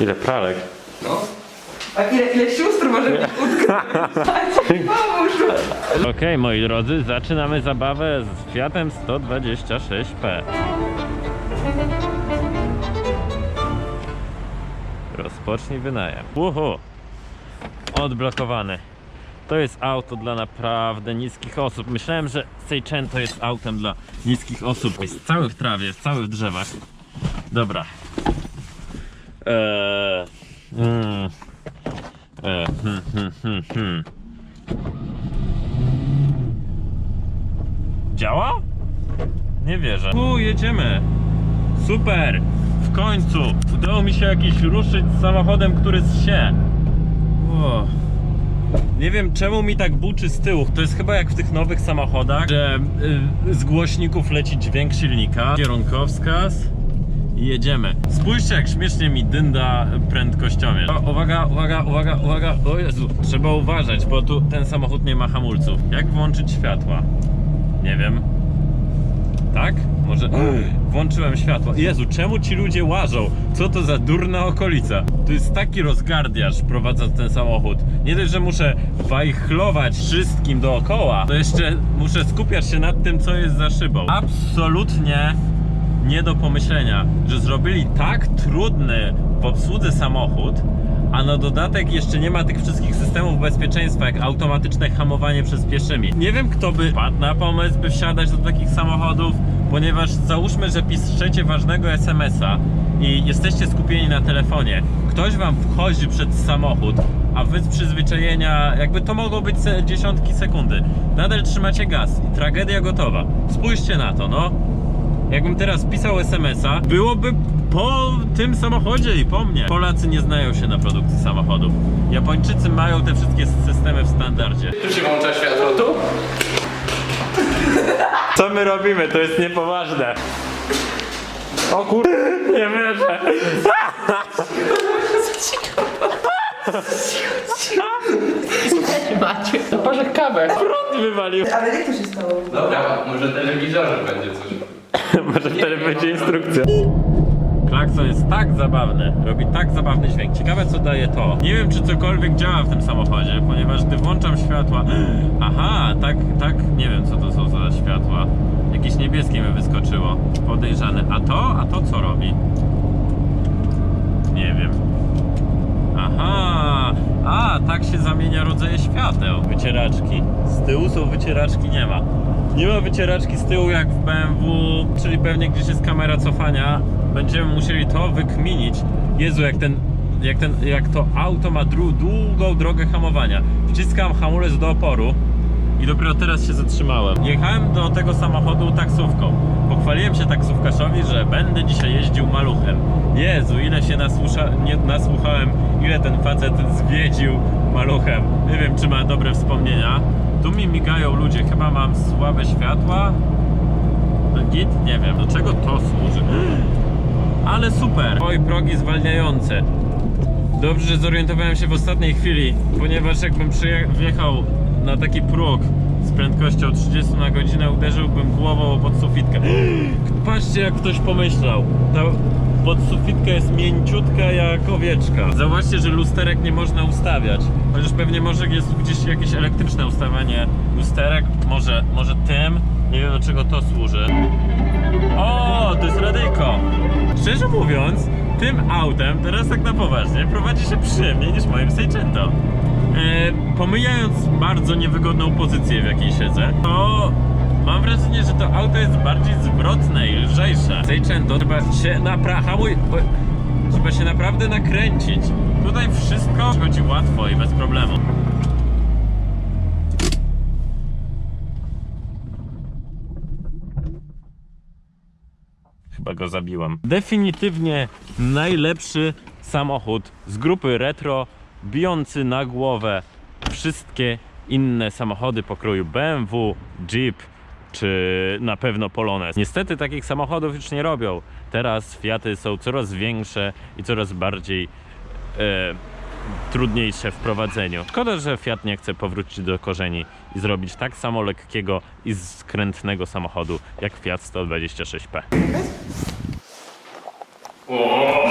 Ile pralek? No. A ile, ile sióstr może być? Pomóż! Okej, moi drodzy, zaczynamy zabawę z Fiatem 126P. Rozpocznij wynajem. Uhu! Odblokowany. To jest auto dla naprawdę niskich osób. Myślałem, że Seicento jest autem dla niskich osób. Jest cały w trawie, jest cały w drzewach. Dobra. Eee, eee, hmm, hmm, hmm. Działa? Nie wierzę. U, jedziemy. Super. W końcu udało mi się jakiś ruszyć z samochodem, który się. O. Nie wiem czemu mi tak buczy z tyłu. To jest chyba jak w tych nowych samochodach, że y, z głośników leci dźwięk silnika. Kierunkowskaz. I jedziemy. Spójrzcie jak śmiesznie mi dynda prędkościomierz. Uwaga, uwaga, uwaga, uwaga. O Jezu, trzeba uważać, bo tu ten samochód nie ma hamulców. Jak włączyć światła? Nie wiem. Tak? Może. Włączyłem światło. Jezu, czemu ci ludzie łażą? Co to za durna okolica? To jest taki rozgardiaż prowadząc ten samochód. Nie dość, że muszę wajchlować wszystkim dookoła, to jeszcze muszę skupiać się nad tym, co jest za szybą. Absolutnie nie do pomyślenia, że zrobili tak trudny w obsłudze samochód, a na dodatek jeszcze nie ma tych wszystkich systemów bezpieczeństwa, jak automatyczne hamowanie przez pieszymi. Nie wiem, kto by padł na pomysł, by wsiadać do takich samochodów, ponieważ załóżmy, że piszecie ważnego SMS-a i jesteście skupieni na telefonie. Ktoś wam wchodzi przed samochód, a wy z przyzwyczajenia, jakby to mogło być dziesiątki sekundy. Nadal trzymacie gaz i tragedia gotowa. Spójrzcie na to, no. Jakbym teraz pisał SMS-a, byłoby po tym samochodzie i po mnie. Polacy nie znają się na produkcji samochodów. Japończycy mają te wszystkie systemy w standardzie. Tu się włącza światło, tu? Co my robimy? To jest niepoważne. O kur... Nie wierzę. Macie. To pożeg kawę. Prąd wywalił. Ale jak to się stało? Dobra, może telewizorze będzie coś. Może wtedy będzie instrukcja. Klakson jest tak zabawny, robi tak zabawny dźwięk. Ciekawe co daje to. Nie wiem czy cokolwiek działa w tym samochodzie, ponieważ gdy włączam światła... Aha, tak, tak, nie wiem co to są za światła. Jakieś niebieskie mi wyskoczyło. Podejrzane. A to? A to co robi? Nie wiem. Aha, a tak się zamienia rodzaje świateł. Wycieraczki. Z tyłu są wycieraczki, nie ma. Nie ma wycieraczki z tyłu jak w BMW, czyli pewnie gdzieś jest kamera cofania. Będziemy musieli to wykminić. Jezu, jak ten, jak ten, jak to auto ma długą drogę hamowania. Wciskam hamulec do oporu i dopiero teraz się zatrzymałem. Jechałem do tego samochodu taksówką. Pochwaliłem się taksówkarzowi, że będę dzisiaj jeździł maluchem. Jezu, ile się nie, nasłuchałem, ile ten facet zwiedził maluchem. Nie wiem, czy ma dobre wspomnienia. Tu mi migają ludzie, chyba mam słabe światła. Git? Nie wiem, do czego to służy. Ale super! Oj, progi zwalniające. Dobrze, że zorientowałem się w ostatniej chwili, ponieważ jakbym przyje- wjechał na taki próg z prędkością 30 na godzinę, uderzyłbym głową o podsufitkę. Patrzcie, jak ktoś pomyślał. Ta podsufitka jest mięciutka jak owieczka. Zauważcie, że lusterek nie można ustawiać. Chociaż pewnie może jest gdzieś jakieś elektryczne ustawianie lusterek. Może, może tym. Nie wiem do czego to służy. O, to jest radyjko. Szczerze mówiąc, tym autem, teraz tak na poważnie, prowadzi się przyjemniej niż moim Seicento. E, pomijając bardzo niewygodną pozycję, w jakiej siedzę, to mam wrażenie, że to auto jest bardziej zwrotne i lżejsze. Seicento trzeba się napra... Hamuj... o, Trzeba się naprawdę nakręcić. Tutaj wszystko chodzi łatwo i bez problemu. Chyba go zabiłam. Definitywnie najlepszy samochód z grupy retro, bijący na głowę wszystkie inne samochody pokroju BMW, Jeep czy na pewno Polones. Niestety takich samochodów już nie robią. Teraz Fiaty są coraz większe i coraz bardziej e, trudniejsze w prowadzeniu. Szkoda, że Fiat nie chce powrócić do korzeni i zrobić tak samo lekkiego i skrętnego samochodu jak Fiat 126P. O,